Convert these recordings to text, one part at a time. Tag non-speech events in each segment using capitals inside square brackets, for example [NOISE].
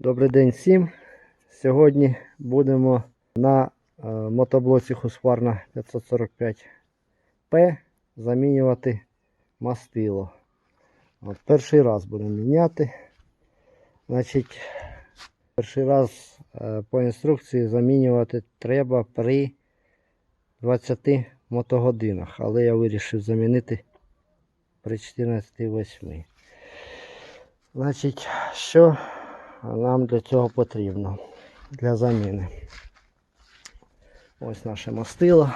Добрий день всім. Сьогодні будемо на е, мотоблоці Husqvarna 545P замінювати мастило. От, перший раз будемо міняти. Значить, перший раз е, по інструкції замінювати треба при 20 мотогодинах, але я вирішив замінити при 14,8. Значить, що нам для цього потрібно для заміни. Ось наше мастило.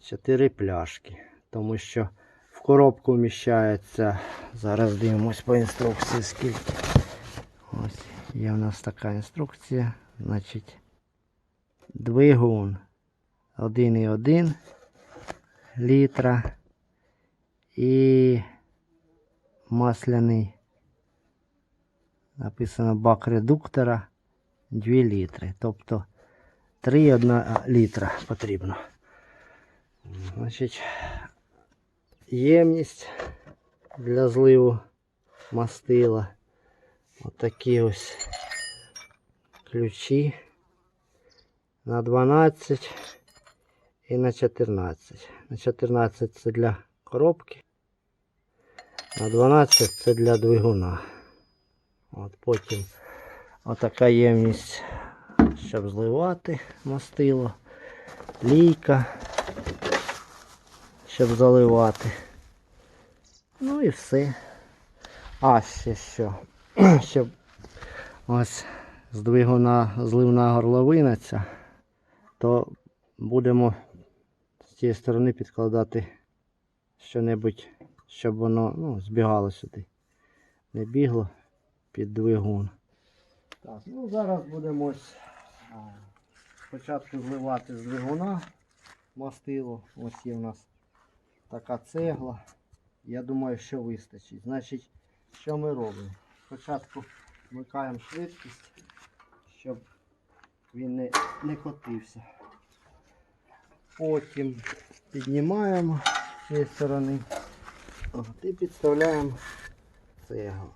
Чотири пляшки. Тому що в коробку вміщається, зараз дивимось по інструкції скільки. Ось є в нас така інструкція. Значить, двигун 1,1 літра і масляний написано бак редуктора 2 літри. Тобто 3,1 літра потрібно. Значить, ємність для зливу мастила. Отакі ось ключі на 12 і на 14. На 14 це для коробки, на 12 це для двигуна. От Потім отака ємність, щоб зливати мастило, лійка, щоб заливати. Ну і все. А ще що. [CLEARS THROAT] Щоб ось з зливна горловина ця, то будемо з цієї сторони підкладати що-небудь, щоб воно ну, збігало сюди. Не бігло під двигун. Так, ну зараз будемо спочатку зливати з двигуна мастило. Ось є у нас така цегла. Я думаю, що вистачить. Значить, що ми робимо? Спочатку вмикаємо швидкість, щоб він не, не котився. Потім піднімаємо з цієї сторони От, і підставляємо цеглу.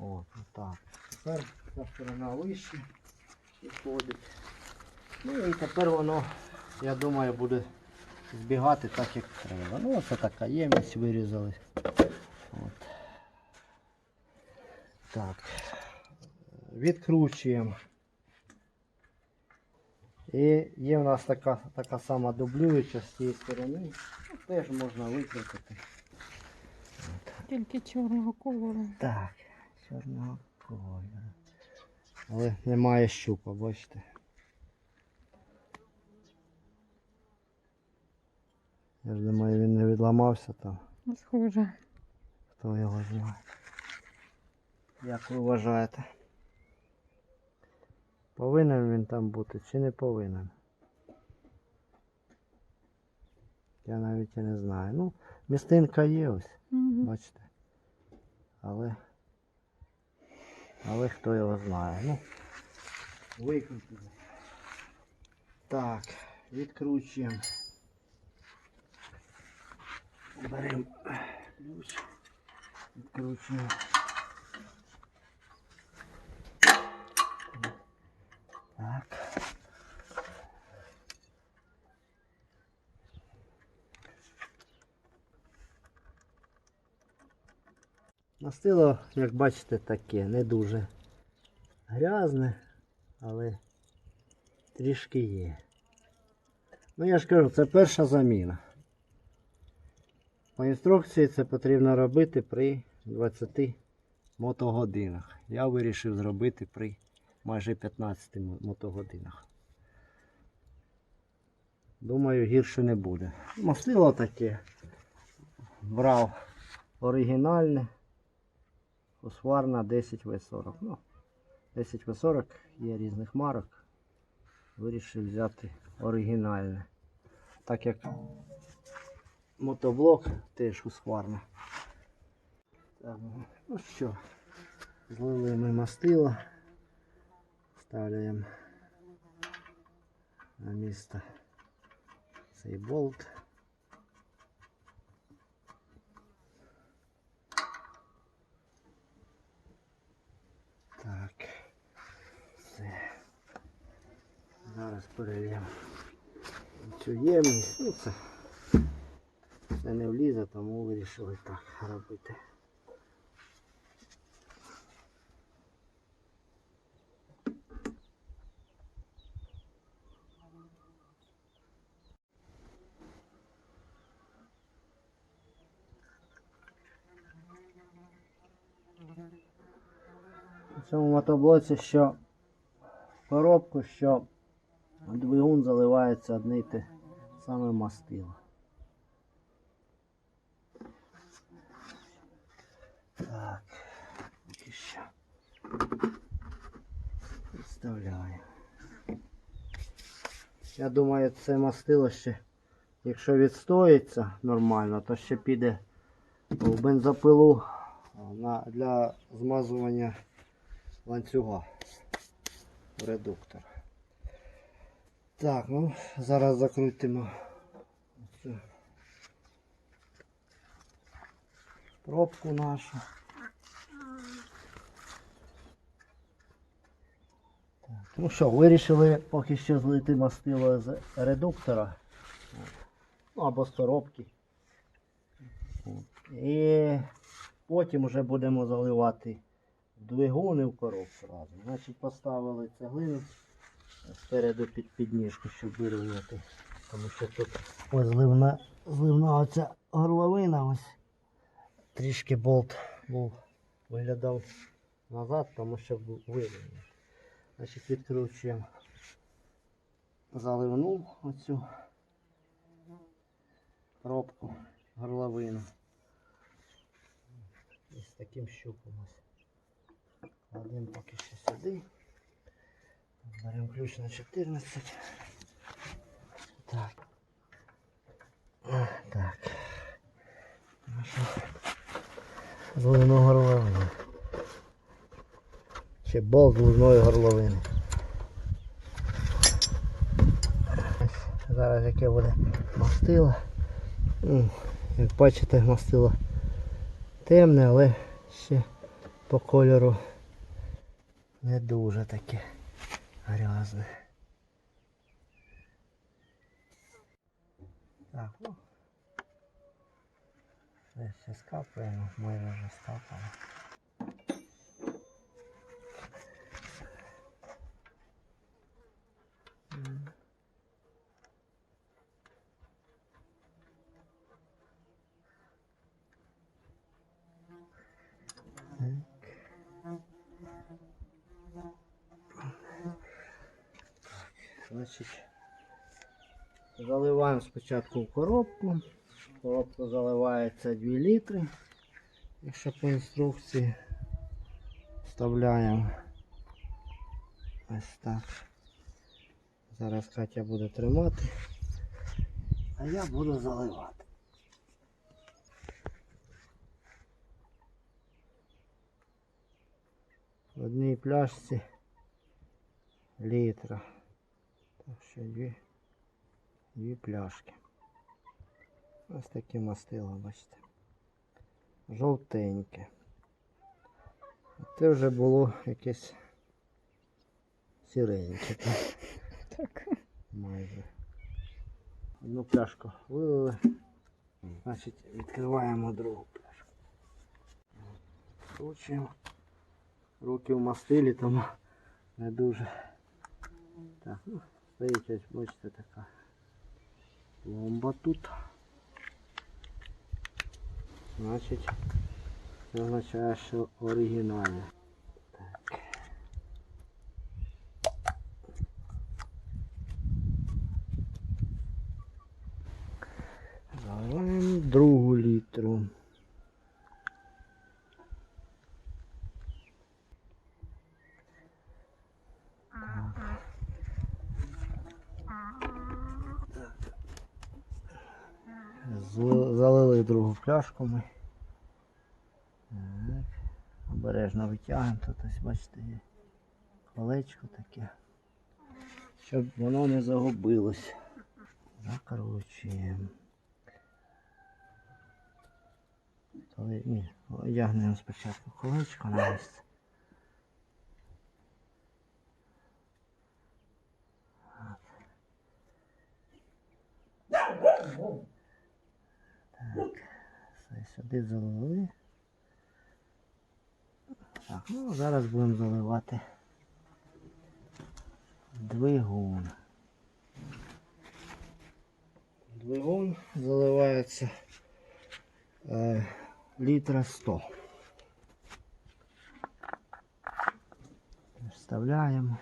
От, так. Тепер ця сторона вище підходить. Ну і тепер воно, я думаю, буде збігати так, як треба. Ну, оце така ємність вирізали. От. Так. Відкручуємо. І є в нас така, така сама дублююча з цієї сторони. Ну, теж можна викрутити. Тільки чорного кольору. Так, чорного кольору. Але немає щупа, бачите. Я ж думаю, він не відламався там. Схоже. Хто його знає. Як ви вважаєте? Повинен він там бути чи не повинен? Я навіть і не знаю. Ну, містинка є ось. Угу. Бачите. Але. Але хто його знає. Ну. Викрутили. Так, відкручуємо. Беремо ключ. Відкручуємо. Мастило, як бачите, таке, не дуже грязне, але трішки є. Ну я ж кажу, це перша заміна. По інструкції це потрібно робити при 20 мотогодинах. Я вирішив зробити при майже 15 мотогодинах. Думаю, гірше не буде. Мастило таке. Брав оригінальне. Husqvarna 10В40. Ну, 10В40 є різних марок. Вирішив взяти оригінальне. Так як мотоблок теж Husqvarna. Ну що, злили ми мастило. Ставляємо на місце цей болт. Зараз перельємо цю ємність. Ну це, це не влізе, тому вирішили так робити. У цьому мотоблоці, що коробку, що двигун заливається одне те саме мастило. Так, і що? Підставляю. Я думаю, це мастило ще, якщо відстоїться нормально, то ще піде в бензопилу на, для змазування ланцюга в редуктор. Так, ну зараз закрутимо пробку нашу. Ну що, вирішили поки що злити мастило з редуктора. Ну або з коробки. І потім вже будемо заливати в двигун і в коробку. Значить поставили цеглину спереду під підніжку, щоб вирівняти. Тому що тут зливна, зливна оця горловина ось. Трішки болт був виглядав назад, тому що був вирівняний. Значить відкручуємо заливну оцю пробку горловину. І з таким щупом ось. Кладемо поки що сюди. Беремо ключ на 14. Так. Так. Наша зливну горловину. Ще болт зливної горловини. Ось Зараз яке буде мастило. Як бачите, мастило темне, але ще по кольору не дуже таке грязне. Так, ну. Все скапаємо, моє вже скапало. М. Так. Значить, заливаємо спочатку в коробку. В коробку заливається 2 літри. Якщо по інструкції вставляємо ось так. Зараз Катя буде тримати, а я буду заливати. В одній пляшці літра. Що дві, дві пляшки. Ось таке мастило, бачите. Жовтеньке. Це вже було якесь сіреньке. так, [LAUGHS] Так. Майже. Одну пляшку вилили. Значить, відкриваємо другу пляшку. Кручуємо. Руки в мастилі, тому не дуже. Так, ну, стоїть ось, бачите, така пломба тут. Значить, це означає, що оригінальне. Так. Заливаємо другу літру. Зли- Залили другу пляшку ми. Так. Обережно витягуємо. Тут ось бачите є колечко таке. Щоб воно не загубилось. Закручуємо. Ні, одягнемо спочатку колечко на місце. Так. Сюди залили. Так, ну зараз будемо заливати двигун. Двигун заливається е, літра 100. Вставляємо.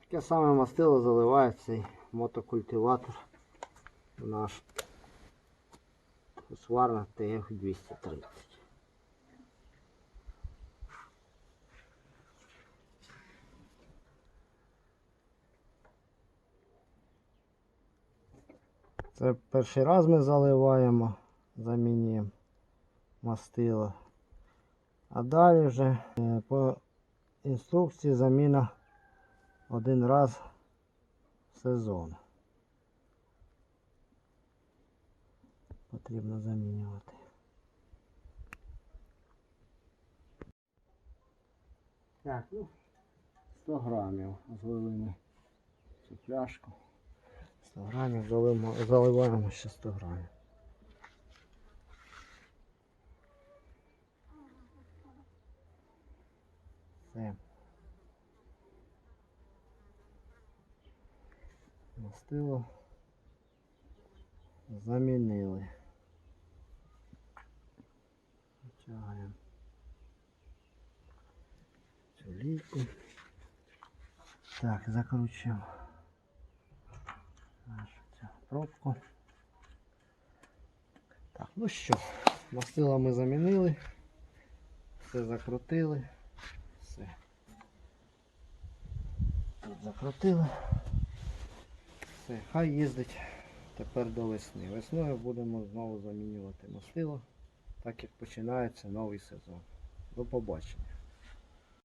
Таке саме мастило заливає цей мотокультиватор наш Husqvarna TF 230. Це перший раз ми заливаємо, замінюємо мастило. А далі вже е, по інструкції заміна один раз сезон. Потрібно замінювати. Так, ну, 100 грамів злили ми цю пляшку. 100 грамів залимо, заливаємо ще 100 грамів. Все. Мастило замінили. Витягаємо цю лійку. Так, закручуємо нашу цю пробку. Так, ну що, мастило ми замінили, все закрутили, все. Тут закрутили. Все, хай їздить тепер до весни. Весною будемо знову замінювати мастило, так як починається новий сезон. До побачення.